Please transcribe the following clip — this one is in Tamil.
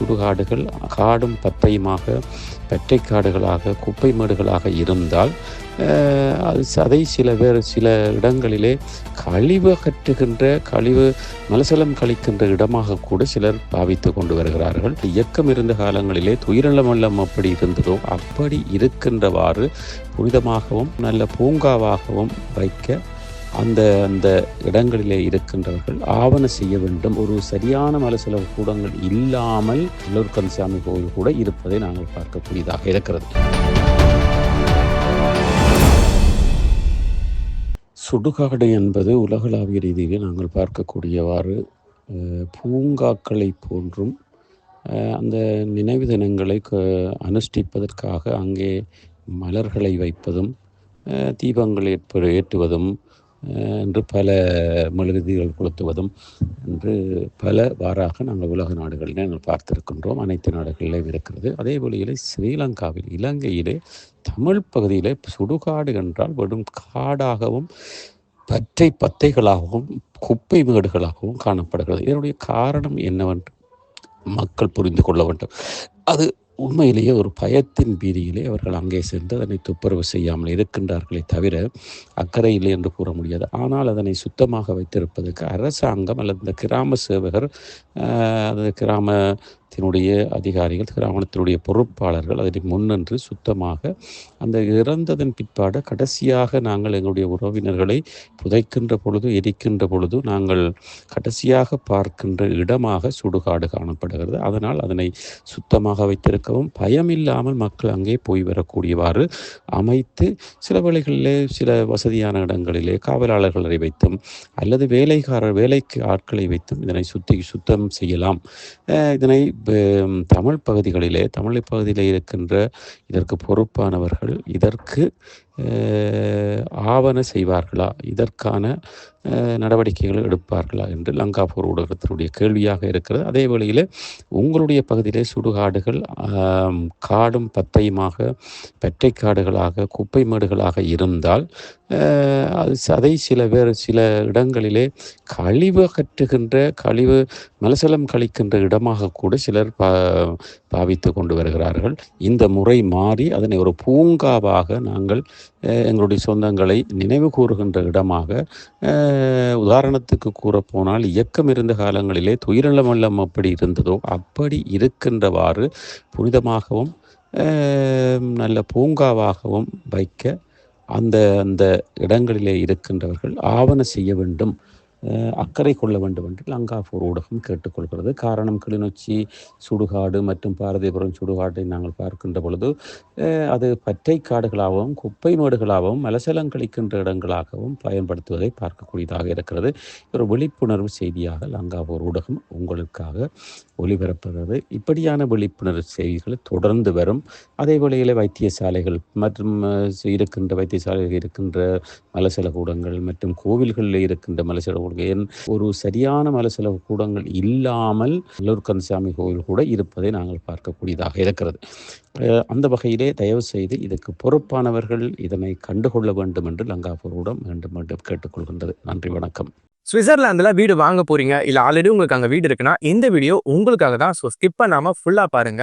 சுடுகாடுகள் காடும் பத்தையுமாக பற்றை காடுகளாக குப்பை மேடுகளாக இருந்தால் அது அதை சில பேர் சில இடங்களிலே கழிவு கற்றுகின்ற கழிவு மலசலம் கழிக்கின்ற இடமாக கூட சிலர் பாவித்து கொண்டு வருகிறார்கள். இயக்கம் இருந்த காலங்களிலே துயிரலமல்லம் அப்படி இருந்ததோ அப்படி இருக்கின்றவாறு புனிதமாகவும் நல்ல பூங்காவாகவும் வைக்க அந்த அந்த இடங்களிலே இருக்கின்றவர்கள் ஆவண செய்ய வேண்டும். ஒரு சரியான மலசெலவு கூடங்கள் இல்லாமல் எல்லோர் கந்தசாமி கோவில் கூட இருப்பதை நாங்கள் பார்க்கக்கூடியதாக இருக்கிறது. சுடுகாடு என்பது உலகளாவிய ரீதியில் நாங்கள் பார்க்கக்கூடியவாறு பூங்காக்களை போன்றும் அந்த நினைவு தினங்களை க- அனுஷ்டிப்பதற்காக அங்கே மலர்களை வைப்பதும் தீபங்களை தீபங்கள் ஏற்ப ஏற்றுவதும் என்று பல மெழுகுதிகள் கொளுத்துவதும் என்று பல வாராக நாங்கள் உலக நாடுகளில் நாங்கள் பார்த்திருக்கின்றோம். அனைத்து நாடுகளிலும் இருக்கிறது. அதே வழியிலே ஸ்ரீலங்காவில் இலங்கையிலே தமிழ் பகுதியிலே சுடுகாடு என்றால் வெறும் காடாகவும் பற்றை பத்தைகளாகவும் குப்பை மேடுகளாகவும் காணப்படுகிறது. இதனுடைய காரணம் என்னவென்று மக்கள் புரிந்து கொள்ள வேண்டும். அது உண்மையிலேயே ஒரு பயத்தின் பீதியிலே அவர்கள் அங்கே சென்று அதனை துப்புரவு செய்யாமல் இருக்கின்றார்களே தவிர அக்கறை இல்லை என்று கூற முடியாது. ஆனால் அதனை சுத்தமாக வைத்திருப்பதற்கு அரசாங்கம் அல்லது இந்த கிராம சேவகர் அது கிராம கிராமத்தினுடைய அதிகாரிகள் கிராமத்தினுடைய பொறுப்பாளர்கள் அதனை முன்னின்று சுத்தமாக அந்த இறந்ததன் பிற்பாடு கடைசியாக நாங்கள் எங்களுடைய உறவினர்களை புதைக்கின்ற பொழுது எரிக்கின்ற பொழுது நாங்கள் கடைசியாக பார்க்கின்ற இடமாக சுடுகாடு காணப்படுகிறது. அதனால் அதனை சுத்தமாக வைத்திருக்கவும் பயமில்லாமல் மக்கள் அங்கே போய் வரக்கூடியவாறு அமைத்து சில வேளைகளிலே சில வசதியான இடங்களிலே காவலாளர்களை வைத்தும் அல்லது வேலைக்காரர் வேலைக்கு ஆட்களை வைத்தும் இதனை சுத்தி சுத்தம் செய்யலாம். இதனை தமிழ் பகுதிகளிலே தமிழ் பகுதியில் இருக்கின்ற இதற்கு பொறுப்பானவர்கள் இதற்கு ஆவண செய்வார்களா? இதற்கான நடவடிக்கைகளை நடவடிக்கைகள் எடுப்பார்களா? என்று லங்காபூர் ஊடகத்தினுடைய கேள்வியாக இருக்கிறது. அதே வேளையில் உங்களுடைய பகுதியிலே சுடுகாடுகள் காடும் பத்தையுமாக பற்றை காடுகளாக குப்பை மேடுகளாக இருந்தால் அது அதை சில பேர் சில இடங்களிலே கழிவு அகற்றுகின்ற கழிவு மலசலம் கழிக்கின்ற இடமாக கூட சிலர் பா பாவித்து கொண்டு வருகிறார்கள். இந்த முறை மாறி அதனை ஒரு பூங்காவாக நாங்கள் எங்களுடைய சொந்தங்களை நினைவு கூறுகின்ற இடமாக உதாரணத்துக்கு கூறப்போனால் இயக்கம் இருந்த காலங்களிலே துயிரளமல்லம் அப்படி இருந்ததோ அப்படி இருக்கின்றவாறு புனிதமாகவும் நல்ல பூங்காவாகவும் வைக்க அந்த அந்த இடங்களிலே இருக்கின்றவர்கள் ஆவண செய்ய வேண்டும். அக்கறை கொள்ள வேண்டும் என்று லங்காபூர் ஊடகம் கேட்டுக்கொள்கிறது. காரணம் கிளிநொச்சி சுடுகாடு மற்றும் பாரதிபுரம் சுடுகாட்டை நாங்கள் பார்க்கின்ற பொழுது அது பற்றை காடுகளாகவும் குப்பை மேடுகளாகவும் மலசலம் கழிக்கின்ற இடங்களாகவும் பயன்படுத்துவதை பார்க்கக்கூடியதாக இருக்கிறது. ஒரு விழிப்புணர்வு செய்தியாக லங்காபூர் ஊடகம் உங்களுக்காக ஒளிபரப்புகிறது. இப்படியான விழிப்புணர்வு செய்திகள் தொடர்ந்து வரும். அதே வேளையில் வைத்தியசாலைகள் மற்றும் இருக்கின்ற வைத்தியசாலைகள் இருக்கின்ற மலசல கூடங்கள் மற்றும் கோவில்களில் இருக்கின்ற மலசல கொடுங்க ஒரு சரியான மலசல கூடங்கள் இல்லாமல் நல்லூர் கந்தசாமி கோவில் கூட இருப்பதை நாங்கள் பார்க்கக்கூடியதாக இருக்கிறது. அந்த வகையிலே தயவு செய்து இதுக்கு பொறுப்பானவர்கள் இதனை கண்டுகொள்ள வேண்டும் என்று லங்காபூரிடம் மீண்டும் மீண்டும் கேட்டுக்கொள்கின்றது. நன்றி வணக்கம். சுவிட்சர்லாந்துல வீடு வாங்க போறீங்க? இல்ல ஆல்ரெடி உங்களுக்கு அங்க வீடு இருக்குன்னா இந்த வீடியோ உங்களுக்காக தான். ஸோ ஸ்கிப் பண்ணாம ஃபுல்லா பாருங்க.